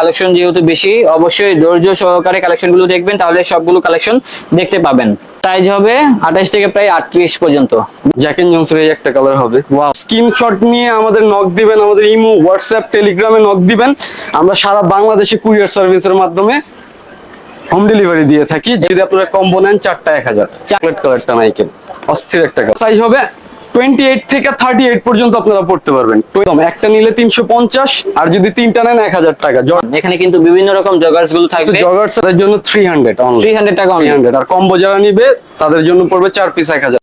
Collection যেহেতু বেশি অবশ্যই ধৈর্য সহকারে কালেকশনগুলো দেখবেন তাহলে সবগুলো কালেকশন দেখতে পাবেন। সাইজ হবে আঠাশ থেকে প্রায় আটত্রিশ পর্যন্ত। জ্যাক এন্ড জনসের এই একটা কালার হবে। স্ক্রিনশট নিয়ে আমাদের নক দিবেন আমাদের ইমো হোয়াটসঅ্যাপ টেলিগ্রামে নক দিবেন। আমরা সারা বাংলাদেশে কুরিয়ার সার্ভিসের মাধ্যমে হোম ডেলিভারি দিয়ে থাকি। যদি আপনারা কম্বো নেন চারটা এক হাজার। চকলেট কালারটা নাইকেল অস্থির একটা সাইজ হবে টোয়েন্টি এইট থেকে থার্টি এইট পর্যন্ত আপনারা পড়তে পারবেন। একটা নিলে তিনশো পঞ্চাশ আর যদি তিনটা নেন এক হাজার টাকা। এখানে কিন্তু বিভিন্ন রকম জগার্সগুলো থাকবে। জগার্স এর জন্য থ্রি হান্ড্রেড থ্রি হান্ড্রেড টাকা থ্রি হান্ড্রেড আর কম্বো যারা নিবে তাদের জন্য পড়বে চার পিস এক হাজার।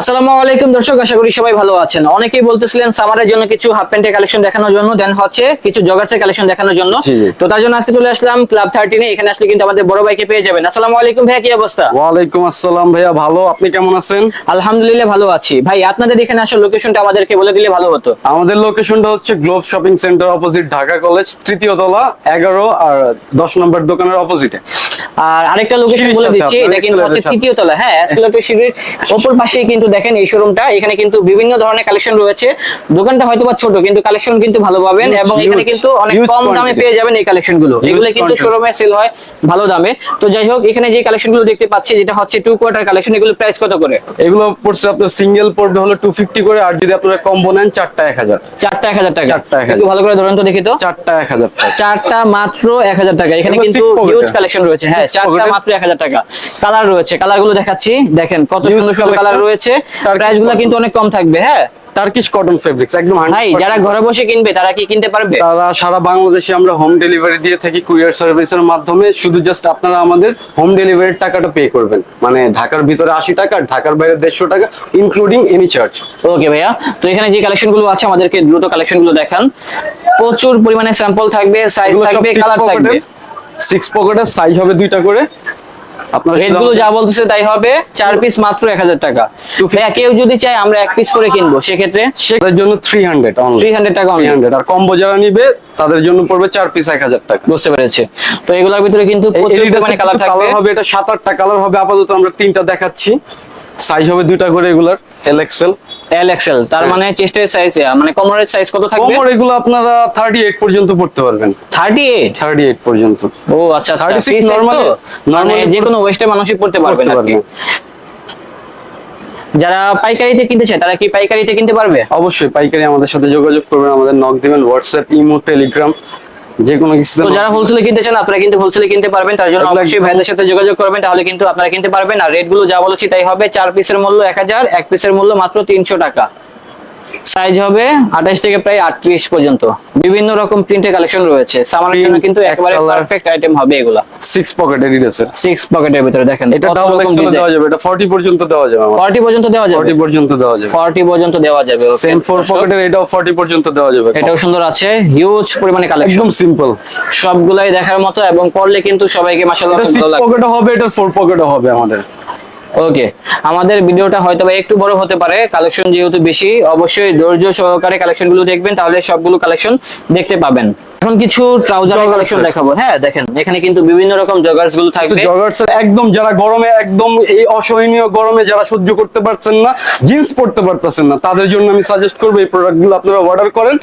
আসসালামু আলাইকুম দর্শক আশা করি সবাই ভালো আছেন। অনেকেই বলতেছিলেন সামারের জন্য কিছু হাফ প্যান্টের কালেকশন দেখানোর জন্য দেন হচ্ছে কিছু জগার্সের কালেকশন দেখানোর জন্য। তো তার জন্য আজকে চলে আসলাম ক্লাব থার্টিনে এখানে আসলে কিন্তু আমাদের বড় ভাইকে পেয়ে যাবেন। আসসালামু আলাইকুম ভাইয়া কি অবস্থা? ওয়ালাইকুম আসসালাম ভাইয়া ভালো। আপনি কেমন আছেন? আলহামদুলিল্লাহ ভালো আছি। ভাই আপনাদের এখানে আসার লোকেশনটা আমাদেরকে বলে দিলে ভালো হতো। আমাদের লোকেশনটা হচ্ছে globe shopping centre opposite Dhaka college তৃতীয় তলা এগারো আর দশ নম্বর দোকানের অপোজিটে আর আরেকটা লোকেশন বলে দিচ্ছি এটা কিন্তু হচ্ছে তৃতীয় তলা। হ্যাঁ এসকেলেটর সিঁড়ির ওপর পাশেই কিন্তু দেখেন এই শোরুমটা এখানে কিন্তু বিভিন্ন ধরনের কালেকশন রয়েছে। দোকানটা হয়তো বা ছোট কিন্তু কালেকশন কিন্তু ভালো পাবেন এবং এখানে কিন্তু অনেক কম দামে পেয়ে যাবেন এই কালেকশনগুলো। এগুলো কিন্তু শোরুমে সেল হয় ভালো দামে। তো যাই হোক এখানে যে কালেকশনগুলো দেখতে পাচ্ছি যেটা হচ্ছে টু কোয়ার্টার কালেকশন এগুলো প্রাইস কত করে? এগুলো পড়ছে আপনার সিঙ্গেল পড়বে হলো টু ফিফটি করে আর যদি আপনারা কম্বো নেন চারটা এক হাজার। চারটা এক হাজার টাকা। চারটা একটু ভালো করে ধরেন তো দেখি তো। চারটা এক হাজার টাকা। চারটা মাত্র এক হাজার টাকা। এখানে কিন্তু হিউজ কালেকশন রয়েছে। হ্যাঁ চারটা মাত্র এক হাজার টাকা। কালার রয়েছে কালারগুলো দেখাচ্ছি। দেখেন কত সুন্দর সুন্দর কালার রয়েছে। প্রাইসগুলো কিন্তু অনেক কম থাকবে হ্যাঁ? টার্কিশ কটন ফেব্রিক্স একদম ভাই যারা ঘরে বসে কিনবে তারা কি কিনতে পারবে? তারা সারা বাংলাদেশে আমরা হোম ডেলিভারি দিয়ে থাকি কুরিয়ার সার্ভিসের মাধ্যমে শুধু জাস্ট আপনারা আমাদের হোম ডেলিভারির টাকাটা পে করবেন। মানে ঢাকার ভিতরে আশি টাকা ঢাকার বাইরে দেড়শো টাকা ইনক্লুডিং এনি চার্জ ওকে ভাইয়া। তো এখানে যে কালেকশনগুলো আছে আমাদেরকে দ্রুত কালেকশনগুলো দেখান। প্রচুর পরিমাণে স্যাম্পল থাকবে সাইজ থাকবে কালার থাকবে। সিক্স পকেটের সাইজ হবে দুইটা করে। আপনার রেট যা বলতেছে তাই হবে চার পিস মাত্র এক হাজার টাকা। ভাইয়া কেউ যদি চায় আমরা এক পিস করে কিনবো সেক্ষেত্রে? সেটার জন্য থ্রি হান্ড্রেড থ্রি হান্ড্রেড টাকা থ্রি হান্ড্রেড আর কম্বো যারা নিবে তাদের জন্য পড়বে চার পিস এক হাজার টাকা। বুঝতে পেরেছে। তো এগুলোর ভিতরে কিন্তু কালার থাকবে। হবে এটা সাত আটটা কালার হবে আপাতত আমরা তিনটা দেখাচ্ছি। সাইজ হবে দুইটা করে এগুলার এল এক্সেল এল এক্সেল তার। মানে চেস্টের সাইজ মানে কোমরের সাইজ কত থাকবে? কোমর এগুলো আপনারা থার্টি এইট পর্যন্ত পড়তে পারবেন। থার্টি এইট থার্টি এইট পর্যন্ত। ও আচ্ছা 36 36 normally- মানে যে কোনো ওয়েস্টে মানুষই পড়তে পারবে পড়তে আর কি। যারা পাইকারিতে কিনতে চায় তারা কি পাইকারিতে কিনতে পারবে? অবশ্যই পাইকারি আমাদের সাথে যোগাযোগ করবেন আমাদের নক দিবেন হোয়াটসঅ্যাপ ইমো টেলিগ্রাম যে কোনো কিছু তো যারা হোলসেলে কিনতে চান আপনারা কিন্তু হোলসেলে কিনতে পারবেন তার জন্য। অবশ্যই ভাইদের সাথে যোগাযোগ করবেন তাহলে কিন্তু আপনারা কিনতে পারবেন আর রেটগুলো যা বলেছি তাই হবে চার পিসের মূল্য এক হাজার এক পিসের মূল্য মাত্র তিনশো টাকা সাইজ হবে আঠাশ থেকে প্রায় আটত্রিশ পর্যন্ত। বিভিন্ন রকম প্রিন্টের কালেকশন রয়েছে। সামারের জন্য কিন্তু একেবারে পারফেক্ট আইটেম হবে এগুলা। সিক্স পকেট এডিডাসের সিক্স পকেটের ভিতরে দেখেন এটা কত ডাবল এক্সেল দেওয়া যাবে। এটা 40 পর্যন্ত দেওয়া যাবে আমার। ফর্টি পর্যন্ত দেওয়া যাবে? 40 পর্যন্ত দেওয়া যাবে। 40 পর্যন্ত দেওয়া যাবে সেম ফোর পকেটের এটাও 40 পর্যন্ত দেওয়া যাবে। এটাও সুন্দর আছে হিউজ পরিমাণে কালেকশন একদম সিম্পল সবগুলাই দেখার মতো এবং পড়লে কিন্তু সবাইকে মাশাআল্লাহ সিক্স ভালো লাগবে। পকেটও হবে এটা ফোর পকেটও হবে আমাদের। ওকে আমাদের ভিডিওটা হয়তো বা একটু বড় হতে পারে কালেকশন যেহেতু বেশি, অবশ্যই ধৈর্য সহকারে কালেকশনগুলো দেখবেন, তাহলে সবগুলো কালেকশন দেখতে পাবেন। এখন কিছু ট্রাউজার কালেকশন দেখাবো। হ্যাঁ দেখেন এখানে কিন্তু বিভিন্ন রকম জগার্সগুলো থাকবে। জগার্স একদম যারা গরমে একদম এই অসহনীয় গরমে যারা সহ্য করতে পারছেন না জিন্স পড়তে পারতেছেন না তাদের জন্য আমি সাজেস্ট করব এই প্রোডাক্টগুলো আপনারা অর্ডার করেন।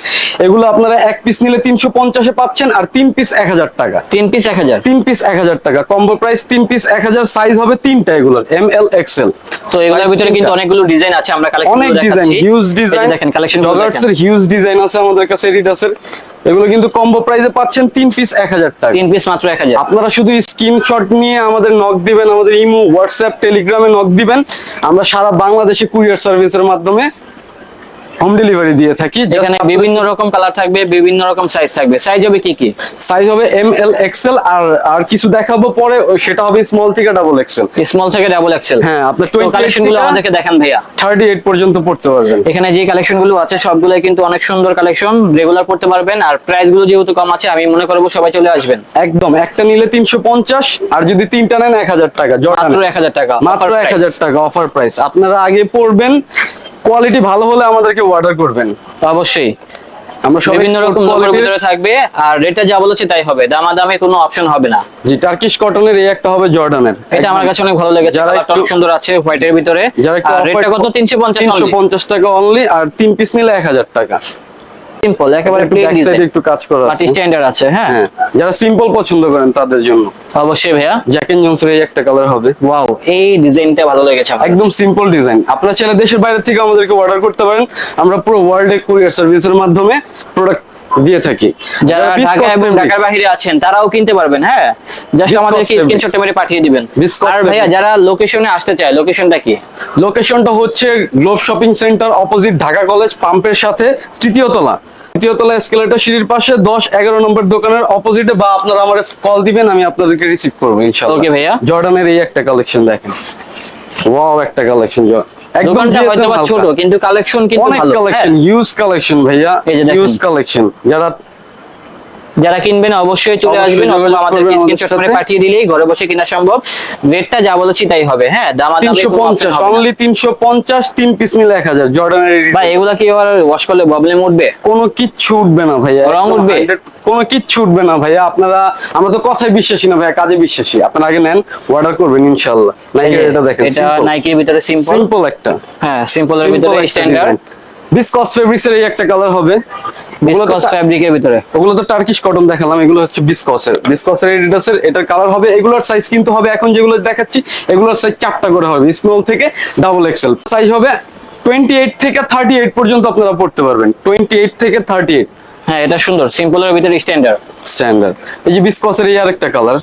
এগুলো আপনারা এক পিস নিলে তিনশো পঞ্চাশে পাচ্ছেন আর তিন পিস এক হাজার টাকা। তিন পিস এক হাজার। তিন পিস এক হাজার টাকা। কম্বো প্রাইস তিন পিস এক হাজার সাইজ হবে তিনটা এগুলোর এম এল এক্সেল তো এগুলোর ভিতরে কিন্তু অনেকগুলো ডিজাইন আছে আমরা কালেকশন অনেক ডিজাইন হিউজ ডিজাইন দেখেন কালেকশন জগার্স এর হিউজ ডিজাইন আছে আমাদের কাছে এডিডাসের এগুলো কিন্তু কম্বো প্রাইসে পাচ্ছেন তিন পিস এক হাজার টাকা। তিন পিস মাত্র এক হাজার। আপনারা শুধু স্ক্রিনশট নিয়ে আমাদের নক দিবেন আমাদের ইমো হোয়াটসঅ্যাপ টেলিগ্রামে নক দিবেন। আমরা সারা বাংলাদেশে কুরিয়ার সার্ভিসের মাধ্যমে হোম ডেলিভারি দিয়ে থাকি এখানে বিভিন্ন রকম কালার থাকবে বিভিন্ন রকম সাইজ থাকবে। সাইজ হবে কি কি? সাইজ হবে এম এল এক্সেল আর আর কিছু দেখাবো পরে সেটা হবে স্মল থেকে ডাবল এক্সেল স্মল থেকে ডাবল এক্সেল হ্যাঁ আপনার তো কালেকশনগুলো আমাদেরকে দেখান ভাইয়া। থার্টি এইট পর্যন্ত পড়তে পারবেন। এখানে যে কালেকশনগুলো আছে সবগুলোই কিন্তু অনেক সুন্দর কালেকশন রেগুলার পড়তে পারবেন। আর প্রাইসগুলো যেহেতু কম আছে আমি মনে করব সবাই চলে আসবেন। একদম একটা নিলে তিনশো পঞ্চাশ আর যদি তিনটা নেন এক হাজার টাকা জর্ডান। মাত্র এক হাজার টাকা মাত্র offer এক price। হাজার টাকা অফার প্রাইস আপনারা আগে পড়বেন কোয়ালিটি ভালো হলে আমাদেরকে অর্ডার করবেন। অবশ্যই। আমরা সব বিভিন্ন রকম লোগোর ভিতরে থাকবে আর রেটটা যা বলেছি তাই হবে। দামাদামি কোনো অপশন হবে না। জি টার্কিশ কটনের এই একটা হবে জর্ডানের এটা আমার কাছে অনেক ভালো লেগেছে যারা কালারটা অনেক একটু- সুন্দর আছে হোয়াইটের ভিতরে। আর রেটটা কত? তিনশো পঞ্চাশ তিনশো পঞ্চাশ টাকা অনলি আর তিন পিস নিলে এক হাজার টাকা। সিম্পল একেবারে প্লেন এ একটু কাজ করা আছে। স্ট্যান্ডার্ড আছে হ্যাঁ? হ্যাঁ। যারা সিম্পল পছন্দ করেন তাদের জন্য। অবশ্যই ভাইয়া। জ্যাক এন্ড জনসের এই একটা কালার হবে। ওয়াও এই ডিজাইনটা ভালো লেগেছে আমার একদম সিম্পল ডিজাইন আপনারা চাইলে দেশের বাইরে থেকে আমাদেরকে অর্ডার করতে পারেন। আমরা পুরো ওয়ার্ল্ডে কুরিয়ার সার্ভিসের মাধ্যমে প্রোডাক্ট দিয়ে থাকি। যারা ঢাকা এবং ঢাকার বাইরে আছেন তারাও কিনতে পারবেন হ্যাঁ? জাস্ট আমাদেরকে. স্ক্রিনশটটা মেরে পাঠিয়ে দিবেন। আর ভাইয়া যারা লোকেশনে আসতে চায় লোকেশনটা কি? লোকেশনটা হচ্ছে Globe shopping centre opposite Dhaka college পাম্পের সাথে তৃতীয় তলা। তৃতীয় তলা এসকেলেটর সিঁড়ির পাশে দশ এগারো নম্বর দোকানের অপোজিটে বা আপনারা আমার কল দিবেন আমি আপনাদেরকে রিসিভ করব ইনশাল্লাহ ভাইয়া। জর্ডানের এই একটা কালেকশন দেখেন ওয়াও একটা কালেকশন একদম। ছোট কিন্তু কালেকশন কিন্তু ভালো কালেকশন। ইউজ কালেকশন ভাইয়া। ইউজ কালেকশন যারা যারা কিনবেন অবশ্যই চলে আসবেন অথবা আমাদেরকে আমাদের স্ক্রিনশট করে পাঠিয়ে দিলেই ঘরে বসে কিনা সম্ভব। রেটটা যা বলেছি তাই হবে হ্যাঁ? হবে না। অনলি তিনশো পঞ্চাশ তিন পিস এক হাজার। জর্ডানের ভাই এগুলা কি আবার ওয়াশ করলে প্রবলেম উঠবে? কোনো কিচ্ছু উঠবে না ভাইয়া রং উঠবে? 100 কোনো কিচ্ছু উঠবে না ভাইয়া। আপনারা আমরা তো কথায় বিশ্বাসী না ভাইয়া কাজে বিশ্বাসী। আপনারা আগে নেন অর্ডার করবেন ইনশাআল্লাহ। নাইকের এটা দেখেন এটা নাইকির ভিতরে সিম্পল সিম্পল একটা। হ্যাঁ সিম্পলের ভিতরে স্ট্যান্ডার্ড বিসকস ফেব্রিক্স এর এই একটা কালার হবে। বিসকস ফ্যাব্রিকের ভিতরে। ওগুলো তো টার্কিশ কটন দেখালাম এগুলো হচ্ছে বিসকসের বিসকসের এডিডাসের এটার কালার হবে এগুলোর সাইজ কিন্তু হবে এখন যেগুলো দেখাচ্ছি এগুলোর সাইজ চারটা করে হবে স্মল থেকে ডাবল এক্সেল সাইজ হবে টোয়েন্টি এইট থেকে থার্টি এইট পর্যন্ত আপনারা পড়তে পারবেন। টোয়েন্টি এইট থেকে থার্টি এইট হ্যাঁ এটা সুন্দর সিম্পলের ভিতরে স্ট্যান্ডার্ড স্ট্যান্ডার্ড এই যে বিসকসের এই আরেকটা কালার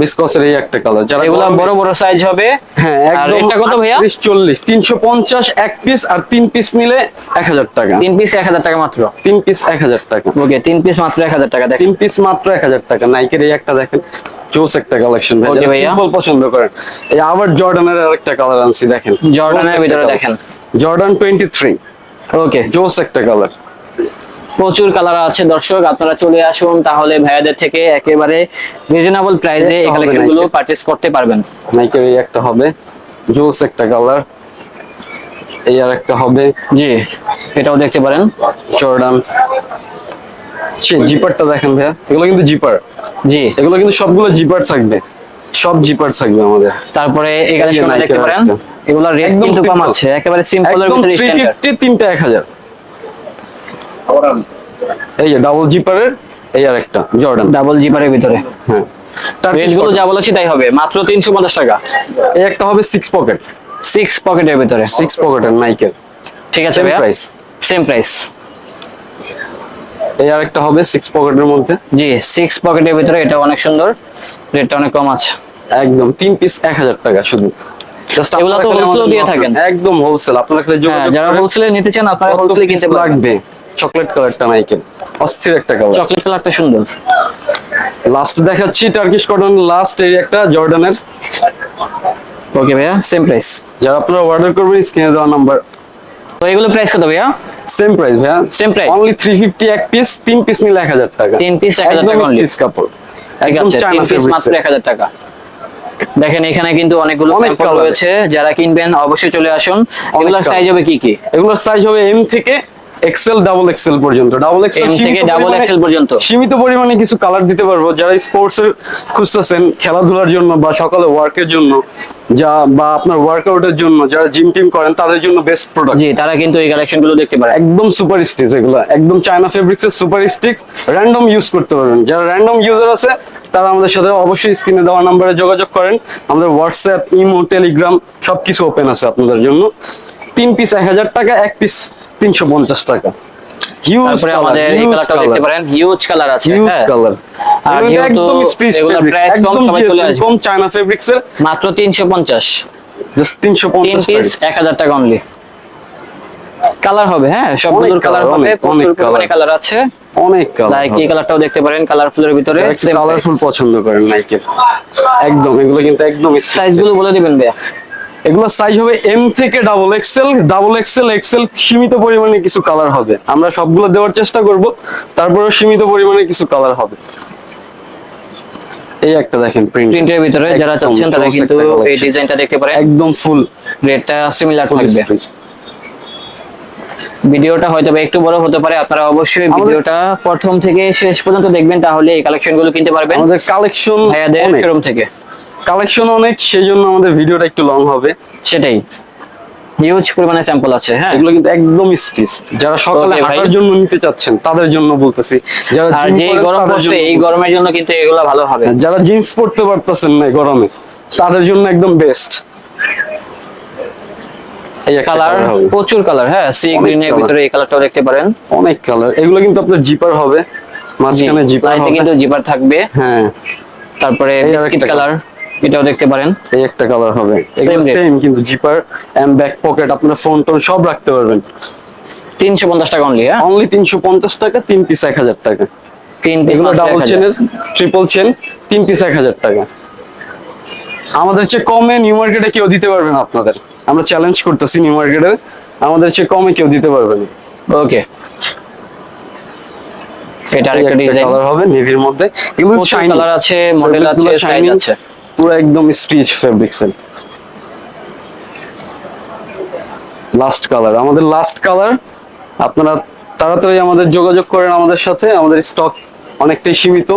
বিসকসের এই একটা কালার যারা এগুলা বড় বড় সাইজ হবে। হ্যাঁ একদম এটা কত ভাইয়া? 38, 40 350 এক পিস আর তিন পিস নিলে 1000 টাকা। তিন পিস এক হাজার টাকা মাত্র? তিন পিস 1000 টাকা। ওকে তিন পিস মাত্র এক হাজার টাকা দেখেন। তিন পিস মাত্র 1000 টাকা। নাইকের এই একটা দেখেন জোস একটা কালেকশন ভাই। যারা ভাইয়া। সিম্পল পছন্দ করেন এই আবার জর্ডানের আরেকটা কালার আনছি দেখেন। জর্ডানের ভিতরে দেখেন। জর্ডান 23 ওকে জোস একটা কালার প্রচুর কালার আছে দর্শক আপনারা চলে আসুন তাহলে ভাইয়াদের থেকে একেবারে রিজনেবল প্রাইসে এই কালেকশনগুলো পারচেজ করতে পারবেন। নাইকের এই একটা হবে জোস একটা কালার এই আর একটা হবে। জি এটাও দেখতে পারেন জর্ডান। সে জিপারটা দেখেন ভাইয়া এগুলো কিন্তু জিপার জি। এগুলো কিন্তু সবগুলো জিপার থাকবে সব জিপার থাকবে আমাদের। তারপরে এই কালেকশন দেখতে পারেন এগুলো রেট কিন্তু কম আছে একেবারে সিম্পলের একদম ভিতরে থ্রি স্ট্যান্ডার্ড ফিফটি তিনটা এক হাজার। এই যে ডাবল জিপারের এই আর একটা জর্ডান ডাবল জিপারের ভিতরে। হ্যাঁ। রেটগুলো যা বলেছি তাই হবে মাত্র তিনশো পঞ্চাশ টাকা। এই একটা হবে সিক্স পকেট সিক্স পকেটের ভিতরে। সিক্স পকেটের নাইকের ঠিক আছে সেম প্রাইস সেম প্রাইস এই আর একটা হবে সিক্স পকেটের মধ্যে। জি সিক্স পকেটের ভিতরে এটা অনেক সুন্দর। রেটটা অনেক কম আছে। একদম তিন পিস এক হাজার টাকা শুধু। এগুলো তো আমাদের দিয়ে থাকেন। একদম হোলসেল আপনারা হ্যাঁ যারা। হোলসেলে নিতে চান আপনারা হোলসেলে কিনতে লাগবে? চকলেট কালারটা নাইকের অস্থির একটা কালার চকলেট কালারটা সুন্দর। লাস্ট দেখাচ্ছি টার্কিশ কটন লাস্ট এই একটা জর্ডানের ওকে ভাইয়া সেম প্রাইস যারা আপনারা অর্ডার করবেন স্ক্রিনে দেওয়া নাম্বার তো এগুলো প্রাইস কত ভাইয়া? সেম প্রাইস ভাইয়া। Same price? অনলি 350 এক পিস তিন পিস নিলে 1000 টাকা। তিন piece 1000 একদম টাকা only। স্টিচ কাপড়। একদম চায়না পিস মাত্র এক হাজার টাকা। দেখেন এখানে কিন্তু অনেকগুলো স্যাম্পল রয়েছে। যারা কিনবেন অবশ্যই চলে আসুন। এগুলোর। সাইজ হবে কি কি? এগুলোর সাইজ হবে এম থেকে এক্সেল ডাবল এক্সেল পর্যন্ত। ডাবল এক্সেল থেকে double XL পর্যন্ত। সীমিত পরিমাণে কিছু কালার দিতে পারব। যারা স্পোর্টস এর খুঁজতেছেন খেলাধুলার জন্য বা সকালে ওয়ার্কের জন্য যা বা আপনার ওয়ার্কআউটের জন্য যারা জিম টিম করেন তাদের জন্য বেস্ট প্রোডাক্ট জি তারা কিন্তু এই কালেকশনগুলো দেখতে পারে। একদম সুপার স্টিচ এগুলো। একদম চায়না ফেব্রিক্স এর সুপার স্টিচ র্যান্ডম ইউজ করতে পারবেন। যারা র্যান্ডম ইউজার আছে তারা আমাদের সাথে অবশ্যই স্ক্রিনে দেওয়া নাম্বারে যোগাযোগ করেন। আমাদের হোয়াটসঅ্যাপ ইমো টেলিগ্রাম সবকিছু ওপেন আছে আপনাদের জন্য। তিন পিস এক হাজার টাকা এক পিস তিনশো পঞ্চাশ টাকা। আমাদের এই কালারটাও দেখতে পারেন হিউজ কালার আছে হিউজ হ্যাঁ। কালার আর যেহেতু এগুলোর price কম, সবাই চলে আসবে। কম চায়না ফেব্রিক্স এর। মাত্র তিনশো পঞ্চাশ। জাস্ট তিনশো তিন পঞ্চাশ পিস এক হাজার টাকা অনলি কালার হবে হ্যাঁ সবগুলোর কালার হবে অনেক, প্রচুর পরিমাণে কালার আছে। অনেক লাইক এই কালার কালারটাও দেখতে পারেন কালারফুলের ভিতরে কালারফুল পছন্দ করেন নাইকের একদম এগুলো কিন্তু একদম সাইজগুলো বলে দিবেন ভাইয়া। এগুলো সাইজ হবে এম থেকে double XL double XL XL সীমিত পরিমাণে কিছু কালার হবে। আমরা সবগুলো দেওয়ার চেষ্টা করব তারপরে সীমিত পরিমাণে কিছু কালার হবে। এই একটা দেখেন প্রিন্ট প্রিন্টের ভিতরে যারা চাচ্ছেন তারা কিন্তু এই ডিজাইনটা দেখতে পারেন। একদম ফুল রেটটা সিমিলার থাকবে। ভিডিওটা হয়তো একটু বড় হতে পারে আপনারা অবশ্যই ভিডিওটা প্রথম থেকে শেষ পর্যন্ত দেখবেন তাহলে এই কালেকশনগুলো কিনতে পারবেন। আমাদের কালেকশন ভাইয়াদের শোরুম থেকে। কালেকশন অনেক সেই জন্য আমাদের ভিডিওটা একটু লং হবে। সেটাই। হিউজ পরিমাণে স্যাম্পল আছে হ্যাঁ। এগুলো কিন্তু একদম স্টিচ যারা সকালে হাঁটার জন্য নিতে চাচ্ছেন তাদের জন্য বলতেছি। যারা আর যে গরম পড়ছে এই গরমের জন্য কিন্তু এগুলো ভালো হবে। যারা জিন্স পরতে পারতেছেন না গরমে তাদের জন্য একদম বেস্ট এই কালার প্রচুর কালার হ্যাঁ সি গ্রিনের colour। ভিতরে এই কালারটাও দেখতে পারেন। অনেক কালার এগুলো কিন্তু আপনার জিপার হবে। মাঝখানে জিপার হবে। কিন্তু জিপার থাকবে। হ্যাঁ। তারপরে বিস্কিট কালার এটাও দেখতে পারেন। এই একটা কালার হবে। সেম কিন্তু জিপার এন্ড ব্যাক পকেট আপনার ফোন টোন সব রাখতে পারবেন। তিনশো পঞ্চাশ টাকা অনলি হ্যাঁ? অনলি তিনশো পঞ্চাশ টাকা তিন পিস এক হাজার টাকা। তিন পিস ডাবল চেনের ট্রিপল চেন তিন পিস এক হাজার টাকা। আমাদের চেয়ে কমে নিউ মার্কেটে কেউ দিতে পারবে না আপনাদের। আমরা চ্যালেঞ্জ করতেছি নিউ মার্কেটে আমাদের চেয়ে কমে কেউ দিতে পারবে না। ওকে এটা আরেকটা ডিজাইন কালার হবে নেভির মধ্যে। এগুলো শাইনি কালার আছে মডেল আছে সাইজ আছে। পুরো একদম স্টিচ ফেব্রিক্সের লাস্ট কালার আমাদের লাস্ট কালার আপনারা তাড়াতাড়ি আমাদের যোগাযোগ করেন আমাদের সাথে। আমাদের স্টক অনেকটাই সীমিত।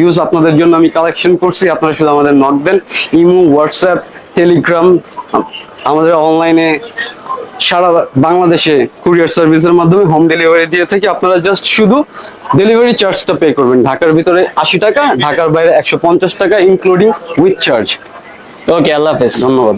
ইউজ আপনাদের জন্য আমি কালেকশন করছি। আপনারা শুধু আমাদের নক দেন। ইমো হোয়াটসঅ্যাপ টেলিগ্রাম আমাদের অনলাইনে সারা বাংলাদেশে কুরিয়ার সার্ভিসের মাধ্যমে হোম ডেলিভারি দিয়ে থেকে। আপনারা জাস্ট শুধু ডেলিভারি চার্জটা পে করবেন। ঢাকার ভিতরে আশি টাকা ঢাকার বাইরে একশো পঞ্চাশ টাকা ইনক্লুডিং উইথ চার্জ ওকে আল্লাহ হাফেজ। ধন্যবাদ।